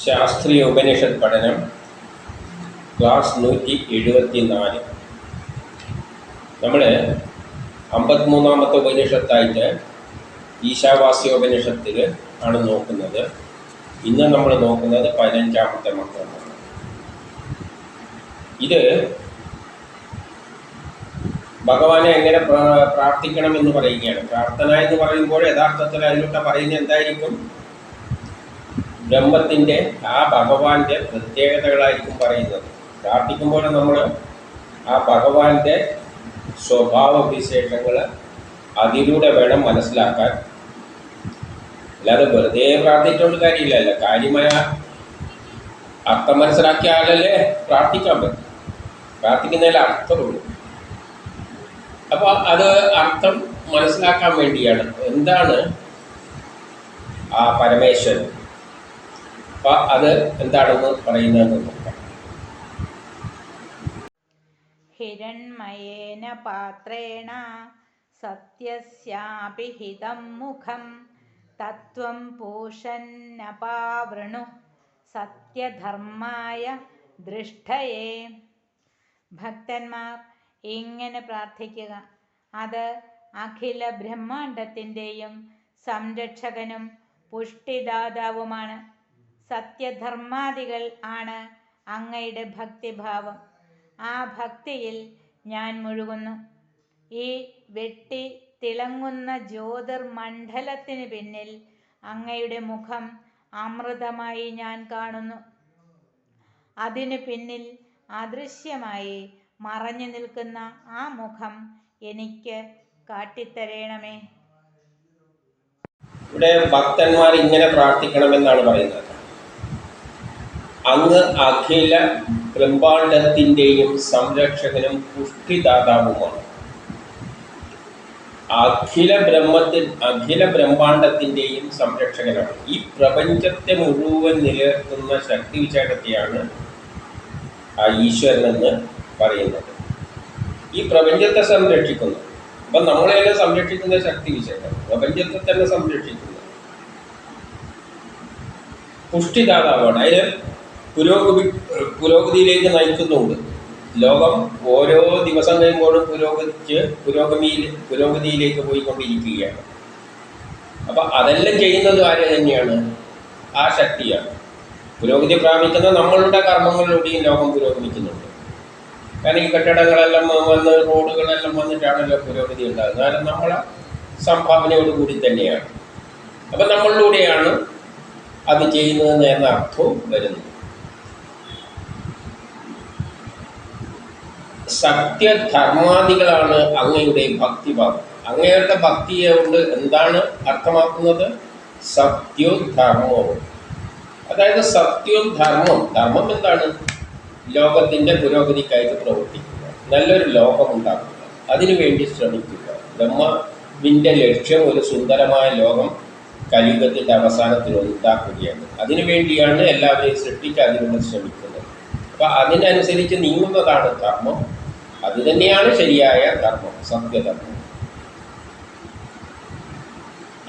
ശാസ്ത്രീയ ഉപനിഷത് പഠനം ക്ലാസ് നൂറ്റി എഴുപത്തി നാല് നമ്മൾ അമ്പത്തിമൂന്നാമത്തെ ഉപനിഷത്തായിട്ട് ഈശാവാസ്യോപനിഷത്തിൽ ആണ് നോക്കുന്നത്. ഇന്ന് നമ്മൾ നോക്കുന്നത് പതിനഞ്ചാമത്തെ മന്ത്രമാണ് ഇത് ഭഗവാനെ എങ്ങനെ പ്രാർത്ഥിക്കണം എന്ന് പറയുകയാണ്. പ്രാർത്ഥന എന്ന് പറയുമ്പോൾ യഥാർത്ഥത്തിൽ അതിലൂടെ പറയുന്നത് എന്തായിരിക്കും? ബ്രഹ്മത്തിന്റെ ആ ഭഗവാന്റെ പ്രത്യേകതകളായിരിക്കും പറയുന്നത്. പ്രാർത്ഥിക്കുമ്പോൾ നമ്മൾ ആ ഭഗവാന്റെ സ്വഭാവ വിശേഷങ്ങൾ അതിലൂടെ വേണം മനസ്സിലാക്കാൻ. അല്ലാതെ വെറുതെ പ്രാർത്ഥിച്ചുകൊണ്ട് കാര്യമില്ലല്ലോ കാര്യമായ അർത്ഥം മനസ്സിലാക്കിയ ആളല്ലേ പ്രാർത്ഥിക്കാൻ പറ്റും. പ്രാർത്ഥിക്കുന്നതിൽ അർത്ഥമുള്ളൂ. അപ്പോൾ അത് അർത്ഥം മനസ്സിലാക്കാൻ വേണ്ടിയാണ്. എന്താണ് ആ പരമേശ്വരൻ? അപ്പോൾ അത് എന്താണെന്ന് പറയുന്നതെന്ന് നോക്കാം. ഹിരൺമയേന പാത്രേണ സത്യസ്യാഭിഹിതം മുഖം തത്വം പൂഷന്നപാവൃണു സത്യധർമായ ദൃഷ്ടയേ. ഭക്തന്മാർ ഇങ്ങനെ പ്രാർത്ഥിക്കുക. അത് അഖില ബ്രഹ്മാണ്ടത്തിന്റെയും സംരക്ഷകനും പുഷ്ടിദാതാവുമാണ്. സത്യധർമാദികൾ ആണ് അങ്ങയുടെ ഭക്തിഭാവം. ആ ഭക്തിയിൽ ഞാൻ മുഴുകുന്നു. ഈ വെട്ടി തിളങ്ങുന്ന ജ്യോതിർമണ്ഡലത്തിന് പിന്നിൽ അങ്ങയുടെ മുഖം അമൃതമായി ഞാൻ കാണുന്നു. അതിനു പിന്നിൽ അദൃശ്യമായി മറഞ്ഞു നിൽക്കുന്ന ആ മുഖം എനിക്ക് കാട്ടിത്തരേണമേ. ഇവിടെ ഭക്തന്മാർ ഇങ്ങനെ പ്രാർത്ഥിക്കണമെന്നാണ് പറയുന്നത്. അങ്ങ് അഖില ബ്രഹ്മാണ്ടത്തിന്റെയും സംരക്ഷകനും പുഷ്ടിദാതാവുമാണ് അഖില ബ്രഹ്മത്തിൽ അഖില ബ്രഹ്മാണ്ടത്തിന്റെയും സംരക്ഷകനാണ്. ഈ പ്രപഞ്ചത്തെ മുഴുവൻ നിലനിർത്തുന്ന ശക്തി വിചാരത്തെയാണ് ആ ഈശ്വരനെന്ന് പറയുന്നത്. ഈ പ്രപഞ്ചത്തെ സംരക്ഷിക്കുന്നു. അപ്പം നമ്മളെല്ലാം സംരക്ഷിക്കുന്ന ശക്തി വിശേഷം. പ്രപഞ്ചത്തെ തന്നെ സംരക്ഷിക്കുന്നു. പുഷ്ടിദാതാവാണ് അതിന് പുരോഗതി പുരോഗതിയിലേക്ക് നയിക്കുന്നുണ്ട്. ലോകം ഓരോ ദിവസം കഴിയുമ്പോഴും പുരോഗതിച്ച് പുരോഗതിയിൽ പുരോഗതിയിലേക്ക് പോയിക്കൊണ്ടിരിക്കുകയാണ്. അപ്പം അതെല്ലാം ചെയ്യുന്നത് ആര് തന്നെയാണ്? ആ ശക്തിയാണ്. പുരോഗതി പ്രാപിക്കുന്ന നമ്മളുടെ കർമ്മങ്ങളിലൂടെയും ലോകം പുരോഗമിക്കുന്നുണ്ട്. കാരണം ഈ കെട്ടിടങ്ങളെല്ലാം വന്ന് റോഡുകളെല്ലാം വന്നിട്ടാണല്ലോ പുരോഗതി ഉണ്ടാകുന്നത്. കാരണം നമ്മളെ സംഭാവനയോട് കൂടി തന്നെയാണ്. അപ്പം നമ്മളിലൂടെയാണ് അത് ചെയ്യുന്നതെന്ന് എന്ന അർത്ഥവും വരുന്നു സത്യധർമാദികളാണ് അങ്ങയുടെ ഭക്തിഭാവം. അങ്ങയുടെ ഭക്തിയെ കൊണ്ട് എന്താണ് അർത്ഥമാക്കുന്നത്? സത്യോധർമ്മവും. അതായത് സത്യവും ധർമ്മം ധർമ്മം എന്താണ്? ലോകത്തിന്റെ പുരോഗതിക്കായിട്ട് പ്രവർത്തിക്കുക. നല്ലൊരു ലോകം ഉണ്ടാക്കുക. അതിനുവേണ്ടി ശ്രമിക്കുക. ബ്രഹ്മവിന്റെ ലക്ഷ്യം ഒരു സുന്ദരമായ ലോകം കലിയുഗത്തിന്റെ അവസാനത്തിൽ ഉണ്ടാക്കുകയാണ്. അതിനുവേണ്ടിയാണ് എല്ലാവരെയും സൃഷ്ടിച്ച് അതിനുള്ള ശ്രമിക്കുന്നത്. അപ്പം അതിനനുസരിച്ച് നീങ്ങുന്നതാണ് ധർമ്മം. അത് തന്നെയാണ് ശരിയായ ധർമ്മം സത്യധർമ്മം.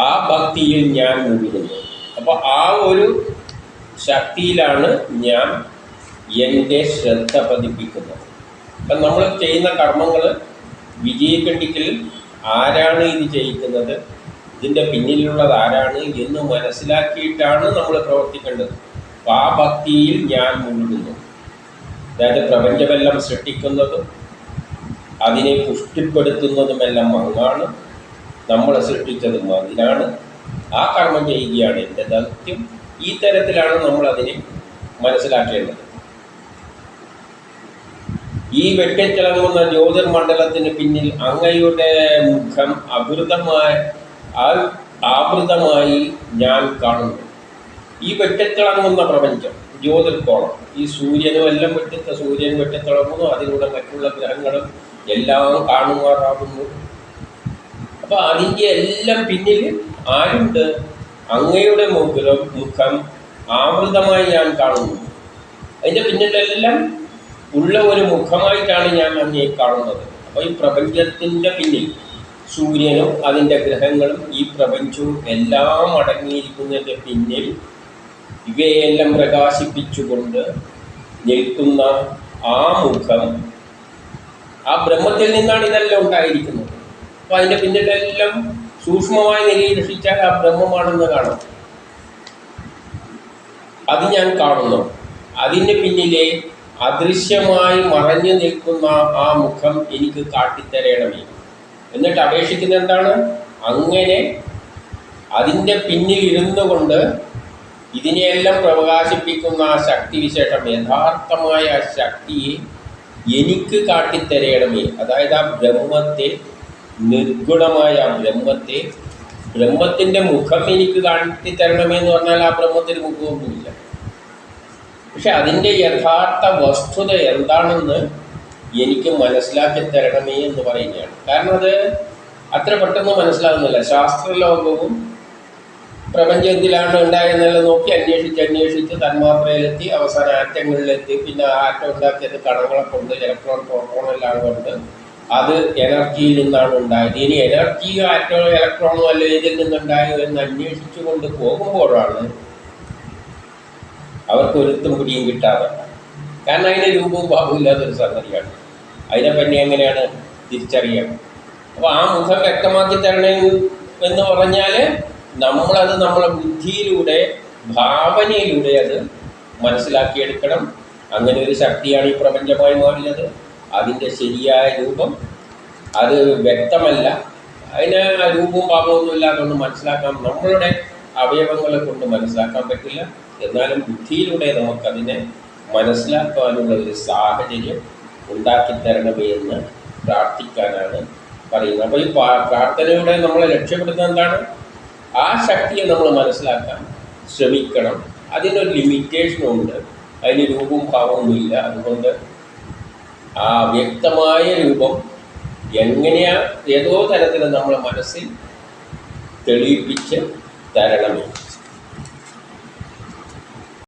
ആ ഭക്തിയിൽ ഞാൻ മുഴുകുന്നു. അപ്പോൾ ആ ഒരു ശക്തിയിലാണ് ഞാൻ എന്റെ ശ്രദ്ധ പതിപ്പിക്കുന്നത്. അപ്പം നമ്മൾ ചെയ്യുന്ന കർമ്മങ്ങൾ വിജയിക്കണ്ടെങ്കിൽ ആരാണ് ഇത് ചെയ്യിക്കുന്നത്? ഇതിന്റെ പിന്നിലുള്ളത് ആരാണ് എന്ന് മനസ്സിലാക്കിയിട്ടാണ് നമ്മൾ പ്രവർത്തിക്കേണ്ടത്. അപ്പം ആ ഭക്തിയിൽ ഞാൻ മുഴുകുന്നു. അതായത് പ്രപഞ്ചമെല്ലാം സൃഷ്ടിക്കുന്നതും അതിനെ പുഷ്ടിപ്പെടുത്തുന്നതുമെല്ലാം അങ്ങാണ്. നമ്മളെ സൃഷ്ടിച്ചതും അതിനാണ്. ആ കർമ്മം ചെയ്യുകയാണ് എന്റെ ദൗത്യം. ഈ തരത്തിലാണ് നമ്മൾ അതിനെ മനസ്സിലാക്കേണ്ടത്. ഈ വെട്ടിത്തിളങ്ങുന്ന ജ്യോതിർമണ്ഡലത്തിന് പിന്നിൽ അങ്ങയുടെ മുഖം അവൃതമായ ആവൃതമായി ഞാൻ കാണുന്നു. ഈ വെട്ടിത്തിളങ്ങുന്ന പ്രപഞ്ചം ജ്യോതിർക്കോളം ഈ സൂര്യനും എല്ലാം വെട്ടിത്ത സൂര്യൻ വെട്ടിത്തിളങ്ങുന്നു. അതിലൂടെ മറ്റുള്ള ഗ്രഹങ്ങളും എല്ലാം കാണുമാറാകുന്നു. അപ്പൊ അതിന്റെ എല്ലാം പിന്നിൽ ആരുണ്ട്? അങ്ങയുടെ മുഖം മുഖം ആവൃതമായി ഞാൻ കാണുന്നു. അതിന്റെ പിന്നിലെല്ലാം ഉള്ള ഒരു മുഖമായിട്ടാണ് ഞാൻ അങ്ങയെ കാണുന്നത്. അപ്പോൾ ഈ പ്രപഞ്ചത്തിന്റെ പിന്നിൽ സൂര്യനും അതിന്റെ ഗ്രഹങ്ങളും ഈ പ്രപഞ്ചവും എല്ലാം അടങ്ങിയിരിക്കുന്നതിന്റെ പിന്നിൽ ഇവയെല്ലാം പ്രകാശിപ്പിച്ചുകൊണ്ട് നിൽക്കുന്ന ആ മുഖം ആ ബ്രഹ്മത്തിൽ നിന്നാണ് ഇതെല്ലാം ഉണ്ടായിരിക്കുന്നത്. അപ്പോൾ അതിന്റെ പിന്നിലെല്ലാം സൂക്ഷ്മമായി നിരീക്ഷിച്ചാൽ ആ ബ്രഹ്മമാണെന്ന് കാണാം. അത് ഞാൻ കാണുന്നു. അതിന് പിന്നിലെ അദൃശ്യമായി മറഞ്ഞു നിൽക്കുന്ന ആ മുഖം എനിക്ക് കാട്ടിത്തരണമേ. എന്നിട്ട് അപേക്ഷിക്കുന്ന എന്താണ്? അങ്ങനെ അതിന്റെ പിന്നിൽ ഇരുന്നു കൊണ്ട് ഇതിനെയെല്ലാം പ്രകാശിപ്പിക്കുന്ന ആ ശക്തി വിശേഷം യഥാർത്ഥമായ ശക്തിയെ എനിക്ക് കാട്ടിത്തരയണമേ അതായത് ആ ബ്രഹ്മത്തെ നിർഗുണമായ ആ ബ്രഹ്മത്തെ ബ്രഹ്മത്തിന്റെ മുഖം എനിക്ക് കാട്ടിത്തരണമേ എന്ന് പറഞ്ഞാൽ ആ ബ്രഹ്മത്തിന് മുഖമൊന്നുമില്ല. പക്ഷെ അതിന്റെ യഥാർത്ഥ വസ്തുത എന്താണെന്ന് എനിക്ക് മനസ്സിലാക്കി തരണമേ എന്ന് പറയുകയാണ്. കാരണം അത് അത്ര പെട്ടെന്ന് മനസ്സിലാകുന്നില്ല. ശാസ്ത്രലോകവും പ്രപഞ്ചം ഉണ്ടായെന്നുള്ളത് നോക്കി അന്വേഷിച്ച് അന്വേഷിച്ച് തന്മാത്രയിലെത്തി അവസാന ആറ്റങ്ങളിലെത്തി. പിന്നെ ആറ്റം ഉണ്ടാക്കിയത് കണങ്ങളെ കൊണ്ട് ഇലക്ട്രോൺ പ്രോട്ടോൺ എല്ലാം കൊണ്ട്. അത് എനർജിയിൽ നിന്നാണ് ഉണ്ടായത്. ഇനി എനർജിയോ ആറ്റോ ഇലക്ട്രോണോ അല്ല ഇതിൽ നിന്നുണ്ടായോ എന്ന് അന്വേഷിച്ചു കൊണ്ട് പോകുമ്പോഴാണ് അവർക്ക് ഒരുത്തും പിടിയും കിട്ടാതെ. കാരണം അതിന് രൂപവും ഭാവവും ഇല്ലാത്തൊരു സംഗതിയാണ്. അതിനെ പറ്റി എങ്ങനെയാണ് തിരിച്ചറിയാം അപ്പോൾ ആ മുഖം വ്യക്തമാക്കി തരണേ എന്ന് പറഞ്ഞാൽ നമ്മളത് നമ്മളെ ബുദ്ധിയിലൂടെ ഭാവനയിലൂടെ അത് മനസ്സിലാക്കിയെടുക്കണം. അങ്ങനെ ഒരു ശക്തിയാണ് ഈ പ്രപഞ്ചമായി മാറിയത് അതിന്റെ ശരിയായ രൂപം അത് വ്യക്തമല്ല. അതിന് രൂപവും ഭാവമൊന്നും അതുകൊണ്ട് മനസ്സിലാക്കാം നമ്മളുടെ അവയവങ്ങളെ കൊണ്ട് മനസ്സിലാക്കാൻ പറ്റില്ല. എന്നാലും ബുദ്ധിയിലൂടെ നമുക്കതിനെ മനസ്സിലാക്കാനുള്ള ഒരു സാഹചര്യം ഉണ്ടാക്കി തരണമേ എന്ന് പ്രാർത്ഥിക്കാനാണ് പറയുന്നത്. അപ്പോൾ ഈ പ്രാർത്ഥനയുടെ നമ്മളെ ലക്ഷ്യപ്പെടുത്തുന്നത് എന്താണ്? ആ ശക്തിയെ നമ്മൾ മനസ്സിലാക്കാൻ ശ്രമിക്കണം. അതിനൊരു ലിമിറ്റേഷനും ഉണ്ട്. അതിന് രൂപവും ഭാവമൊന്നുമില്ല. അതുകൊണ്ട് ആ വ്യക്തമായ രൂപം എങ്ങനെയാ ഏതോ തരത്തിൽ നമ്മളെ മനസ്സിൽ തെളിയിപ്പിച്ച് തരണമേ.